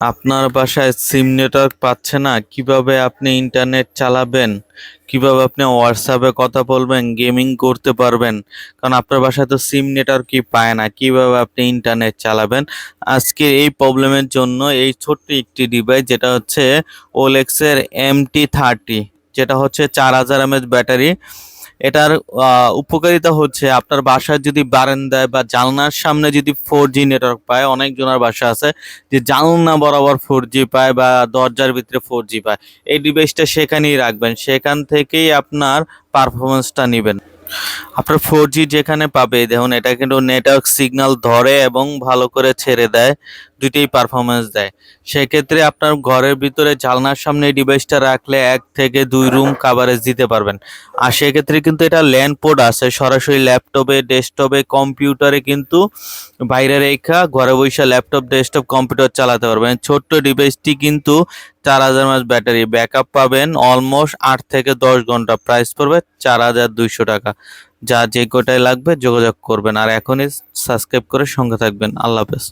আপনার বাসায় সিম নেটওয়ার্ক পাচ্ছে না, কীভাবে আপনি ইন্টারনেট চালাবেন? কীভাবে আপনি হোয়াটসঅ্যাপে কথা বলবেন, গেমিং করতে পারবেন? কারণ আপনার বাসায় তো সিম নেটওয়ার্কই পায় না, কীভাবে আপনি ইন্টারনেট চালাবেন? আজকে এই প্রবলেমের জন্য এই ছোট্ট একটি ডিভাইস যেটা হচ্ছে ওলেক্সের এমটি থার্টি যেটা হচ্ছে চার হাজার এমএচ ব্যাটারি। এটার উপকারিতা হচ্ছে আপনার বাসায় যদি বারান্দায় বা জানলার সামনে যদি ফোর জি নেটওয়ার্ক পায়, অনেক জনের বাসা আছে যে জানলা বরাবর ফোর জি পায় বা দরজার ভিতরে ফোর জি পায়, এই ডিভাইসটা সেখানেই রাখবেন, সেখান থেকেই আপনার পারফরমেন্সটা নেবেন। আপনার ফোর জি যেখানে পাবে, দেখুন, এটা কিন্তু নেটওয়ার্ক সিগন্যাল ধরে এবং ভালো করে ছেড়ে দেয়। দুইটাই পারফরমেন্স দেয়। সেক্ষেত্রে আপনার ঘরের ভিতরে জানলার সামনে ডিভাইসটা রাখলে এক থেকে দুই রুম কাভারেজ দিতে পারবেন। আর সেক্ষেত্রে কিন্তু এটা ল্যান্ড পোর্ট আছে। সরাসরি ল্যাপটপে ডেস্কটপে কম্পিউটারে কিন্তু বাইরে রেখা ঘরে বসে ল্যাপটপ ডেস্কটপ কম্পিউটার চালাতে পারবেন। ছোট্ট ডিভাইসটি কিন্তু চার হাজার মাস ব্যাটারি ব্যাকআপ পাবেন অলমোস্ট আট থেকে দশ ঘণ্টা। প্রাইস পড়বে চার হাজার দুইশো টাকা। যা যে কটায় লাগবে যোগাযোগ করবেন। আর এখনই সাবস্ক্রাইব করে সঙ্গে থাকবেন। আল্লাহ হাফেজ।